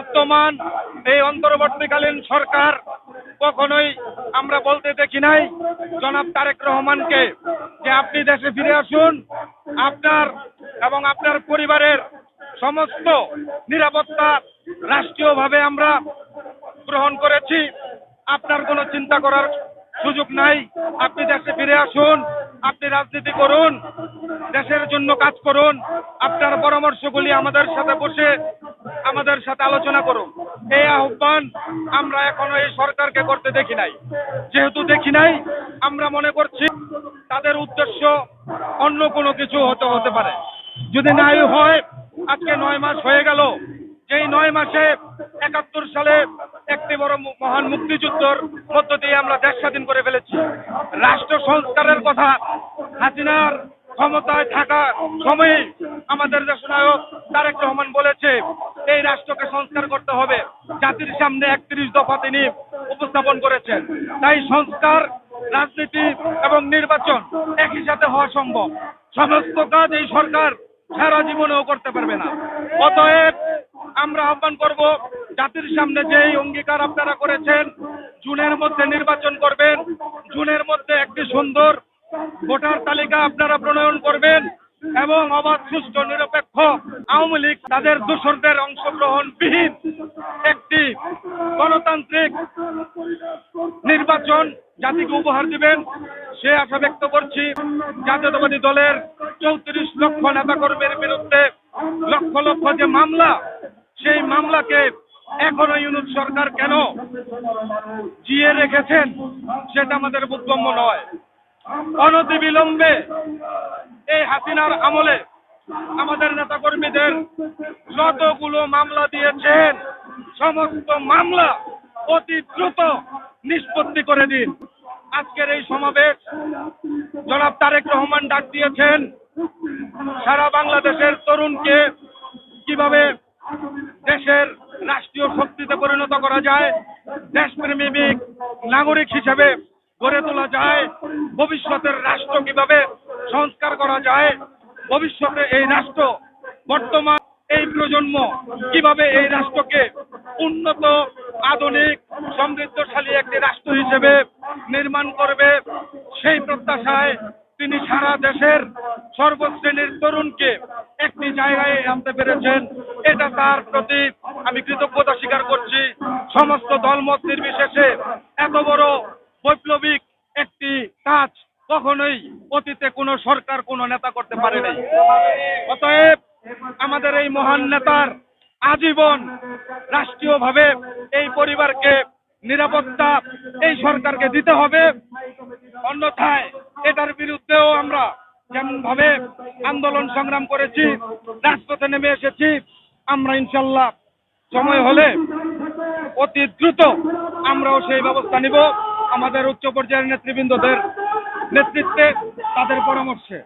বর্তমান এই অন্তর্বর্তীকালীন সরকার কখনোই আমরা বলতে দেখি নাই। জনাব তারেক রহমানকে যে আপনি দেশে ফিরে আসুন, আপনার এবং আপনার পরিবারের সমস্ত নিরাপত্তা রাষ্ট্রীয়ভাবে আমরা গ্রহণ করেছি। আপনার কোনো চিন্তা করার সুযোগ নাই। আপনি দেশে ফিরে আসুন, আপনি রাজনীতি করুন, দেশের জন্য কাজ করুন। আপনার পরামর্শগুলি আমাদের সাথে বসে আমাদের সাথে আলোচনা করুন। এই আহ্বান আমরা এখনও এই সরকারকে করতে দেখি নাই। যেহেতু দেখি নাই, আমরা মনে করছি তাদের উদ্দেশ্য অন্য কোনো কিছু হতে হতে পারে। যদি নাই হয়, আজকে নয় মাস হয়ে গেল। যেই নয় মাসে একাত্তর সালে একটি বড় মহান মুক্তিযুদ্ধর মধ্য দিয়ে আমরা দেশ স্বাধীন করে ফেলেছি। রাষ্ট্র সংস্কারের কথা হাসিনার ক্ষমতায় থাকা সময়ে আমাদের দেশনায়ক তারেক রহমান বলেছে, এই রাষ্ট্রকে সংস্কার করতে হবে। জাতির সামনে একত্রিশ দফা তিনি উপস্থাপন করেছেন। তাই সংস্কার, রাজনীতি এবং নির্বাচন একই সাথে হওয়া সম্ভব। সমস্ত কাজ এই সরকার সারা জীবনেও করতে পারবে না। অতএব আমরা আহ্বান করব, জাতির সামনে যেই অঙ্গীকার আপনারা করেছেন, জুনের মধ্যে নির্বাচন করবেন। জুনের মধ্যে একটি সুন্দর ভোটার তালিকা আপনারা প্রণয়ন করবেন এবং অবাধ, সুষ্ঠু, নিরপেক্ষ আওয়ামী লীগ তাদের দোসরদের অংশগ্রহণবিহীন একটি গণতান্ত্রিক নির্বাচন জাতিকে উপহার দিবেন। সে আশা ব্যক্ত করছি জাতীয়তাবাদী দলের চৌত্রিশ লক্ষ নেতাকর্মীর বিরুদ্ধে লক্ষ লক্ষ যে মামলা, সেই মামলাকে এখনও ইউনুস সরকার কেন জিয়ে রেখেছেন, সেটা আমাদের বোধগম্য নয়। অনতি বিলম্বে এই হাসিনার আমলে আমাদের নেতাকর্মীদের যতগুলো মামলা দিয়েছেন, সমস্ত মামলা অতি দ্রুত নিষ্পত্তি করে দিন। আজকের এই সমাবেশ জনাব তারেক রহমান ডাক দিয়েছেন, সারা বাংলাদেশের তরুণকে কীভাবে দেশের রাষ্ট্রীয় শক্তিতে পরিণত করা যায়, দেশপ্রেমিক নাগরিক হিসেবে গড়ে তোলা যায়, ভবিষ্যতের রাষ্ট্র কীভাবে সংস্কার করা যায়, ভবিষ্যতে এই রাষ্ট্র, বর্তমান এই প্রজন্ম কীভাবে এই রাষ্ট্রকে উন্নত, আধুনিক, সমৃদ্ধশালী একটি রাষ্ট্র হিসেবে নির্মাণ করবে, সেই প্রত্যাশায় তিনি সারা দেশের সর্বশ্রেণীর তরুণকে একটি জায়গায় আনতে পেরেছেন। এটা তার প্রতি আমি কৃতজ্ঞতা স্বীকার করছি। সমস্ত দলমত নির্বিশেষে এত বড় বৈপ্লবিক একটি কাজ কখনোই অতীতে কোনো সরকার, কোনো নেতা করতে পারেনি অতএব আমাদের এই মহান নেতার আজীবন রাষ্ট্রীয়ভাবে এই পরিবারকে নিরাপত্তা এই সরকারকে দিতে হবে। অন্যথায় এটার বিরুদ্ধেও আমরা যেমন ভাবে আন্দোলন সংগ্রাম করেছি, রাজপথে নেমে এসেছি, আমরা ইনশাল্লাহ সময় হলে অতি দ্রুত আমরাও সেই ব্যবস্থা নিব। আমাদের উচ্চ পর্যায়ের নেতৃবৃন্দদের নেতৃত্বে তাদের পরামর্শে।